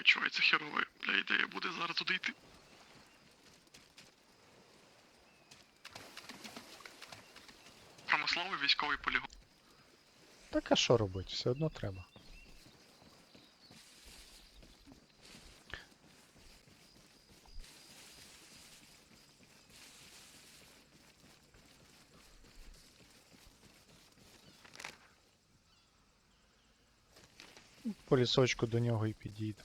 відчувається херова, бля, ідея буде зараз туди йти. Промисловий військовий полігон. Так а що робити? Все одно треба. По лісочку до нього і підійду.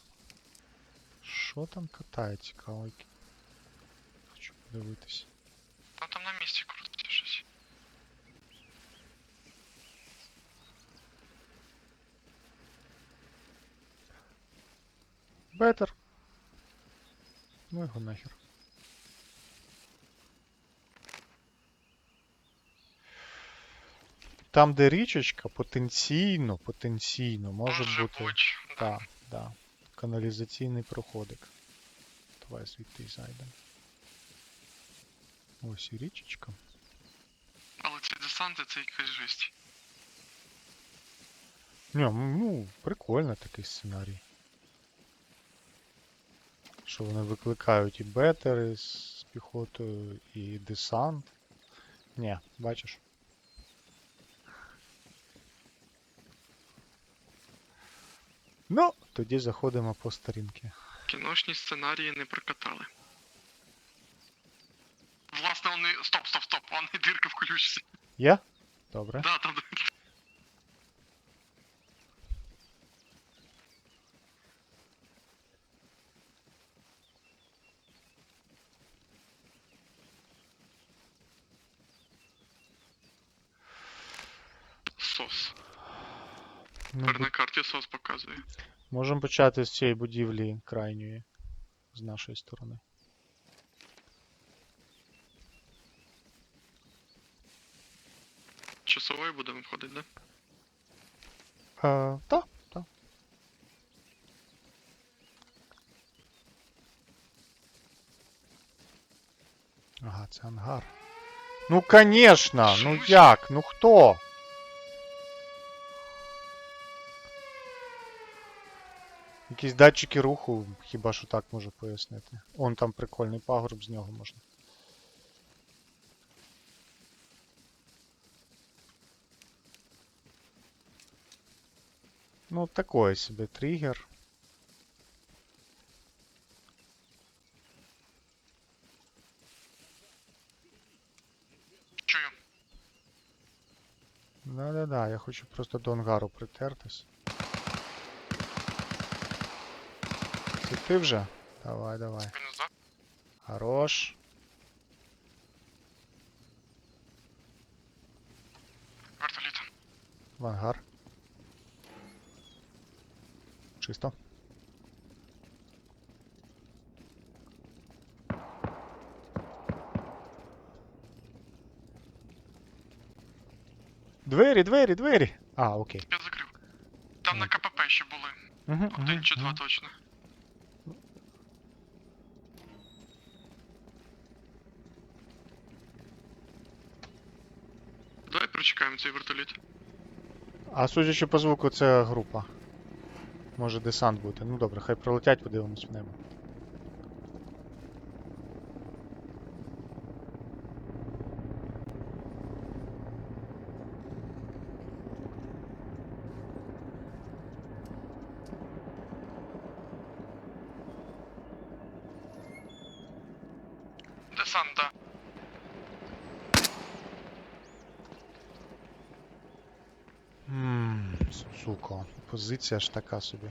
Що там катає цікаво? Хочу подивитись. Ну там на місці крутиться щось. Бетер. Ну його нахер. Там, де річечка, потенційно, потенційно може Може бути. бути. Так, да. Каналізаційний проходик. Давай звідти й зайдемо. Ось і річечка. Але цей десант це якась жесть. Ні, ну, прикольно такий сценарій. Що вони викликають і бетери з піхотою, і десант. Ні, бачиш. Ну, тоді заходимо по сторінки. Кіношні сценарії не прокатали. Власне, вони. Стоп, стоп, стоп, вони дирка включиться. Є? Добре. Да, там. Сос. Тепер на карті сос показує. Можемо почати з цієї будівлі крайньої. З нашої сторони. Часовою будемо входити, да? Е, та, та. Ага, це ангар. Ну, конечно! Ну як? Ну хто? Якісь датчики руху, хіба що так можу пояснити. Он там прикольний пагорб, з нього можна. Ну, такой себе триггер. Чую. Да-да-да, я хочу просто до ангару притертись. Ти вже? Давай, давай. Хорош. Вертоліт. В ангар. Чисто. Двері, двері, двері! А, окей. Я закрив. Там на КПП ще були. Угу, Один чи два точно. Давай цей вертоліт. А судячи по звуку, це група. Може десант бути. Ну добре, хай пролетять, подивимось в небо. Десант, да. Сука, позиція ж така собі.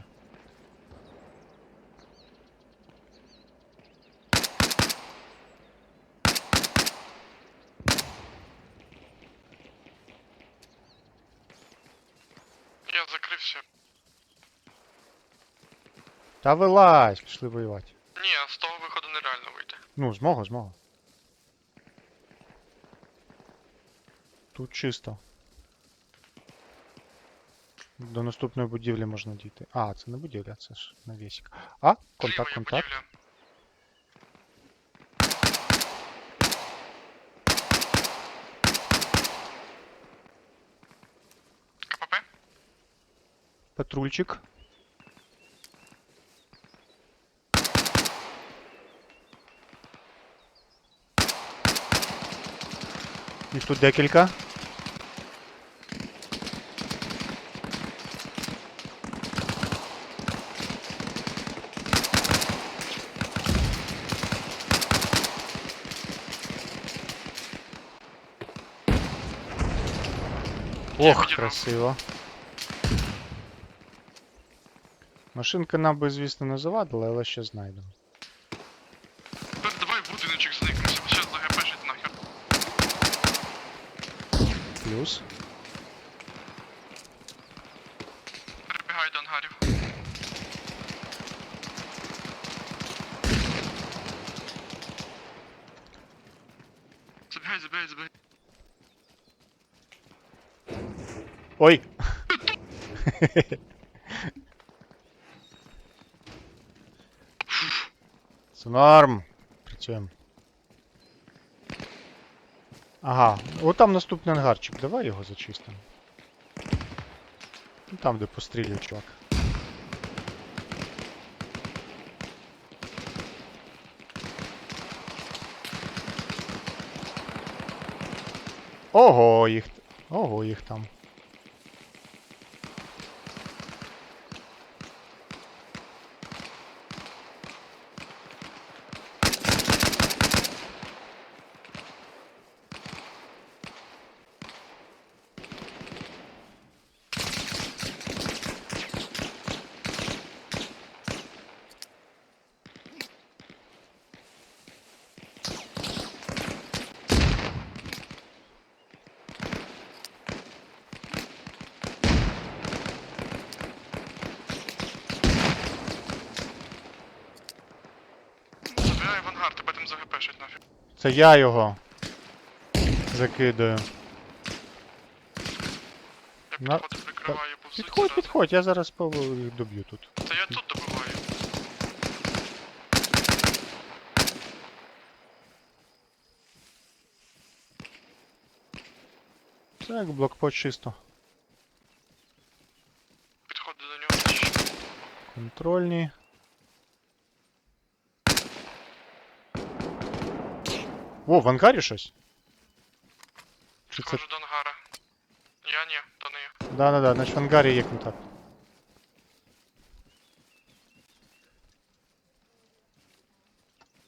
Я закрився. Та вилазь, пішли воювати. Ні, а з того виходу нереально вийти. Ну, змога, змога. Тут чисто. До наступної будівлі можна дійти. А, це не будівля, це ж навісік. А, контакт, контакт. КПП? Патрульчик. Їх тут декілька. Ох, красиво. Машинка нам би, звісно, не завадила, але ще знайдемо. Так, давай будиночок зникнемося, зараз загепешить нахер. Плюс. Ой! Це норм. Працюємо. Ага, от там наступний ангарчик. Давай його зачистимо. Ну там, де пострілює чувак. Ого, їх. Ого, їх там. В тебе там нафіг. Це я його закидаю. Я На- підходи прикриваю по суті. Підходь, зразу. підходь, я зараз пов- їх доб'ю тут. Та я тут добиваю. Так, блокпост чисто. Підходи до нього. Контрольні. О, в ангарі щось? Чи це... До ангара. Я ні, то не я. Да-да-да, значить в ангарі є контакт.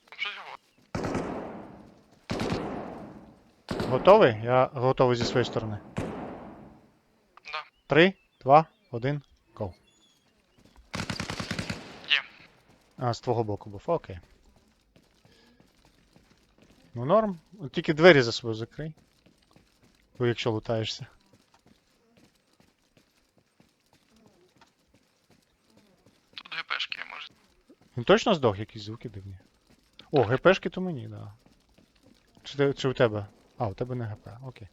Там щось говорить. Готовий? Я готовий зі своєї сторони. Да. Три, два, один, go. Є. А, з твого боку був, окей. Ну норм. Тільки двері за собою закрий. Бо якщо лутаєшся. Тут ГПшки, може. Він точно здох, якісь звуки дивні. О, ГПшки то мені, да. Чи, те- чи у тебе? А, у тебе не ГП, окей.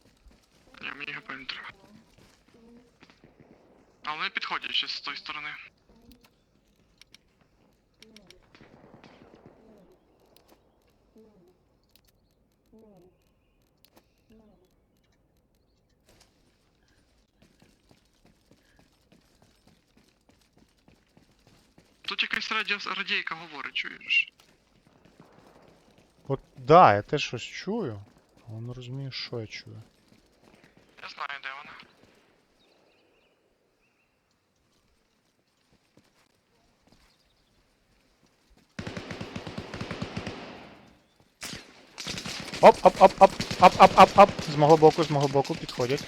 Ні, мені ГП не треба. Але не підходять ще з тої сторони. Тут якась радіо- радійка говорить, чуєш? От да, я теж щось чую, але не розумію, що я чую. Я знаю, де вона. Оп, оп, оп, оп, оп, оп, оп, оп. З мого боку, з мого боку підходять.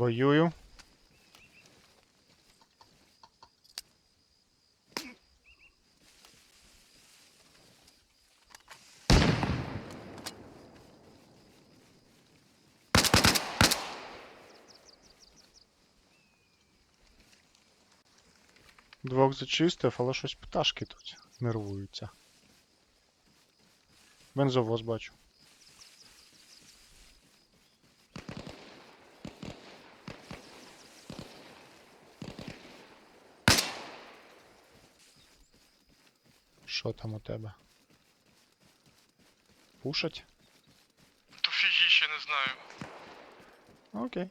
Воюю. Двох зачистив, але щось пташки тут нервуються. Бензовоз бачу. Що там у тебе? Пушать? То фігі ще не знаю. Окей.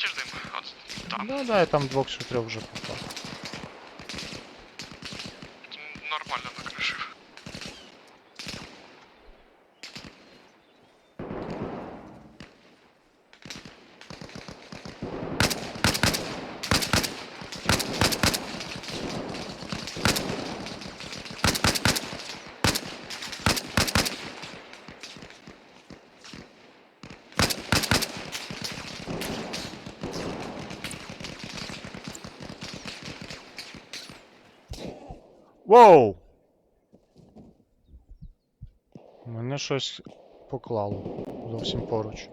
Бачиш дим? От там. Да, да, я там двох чи вже попав. Воу! Мене щось поклало зовсім поруч.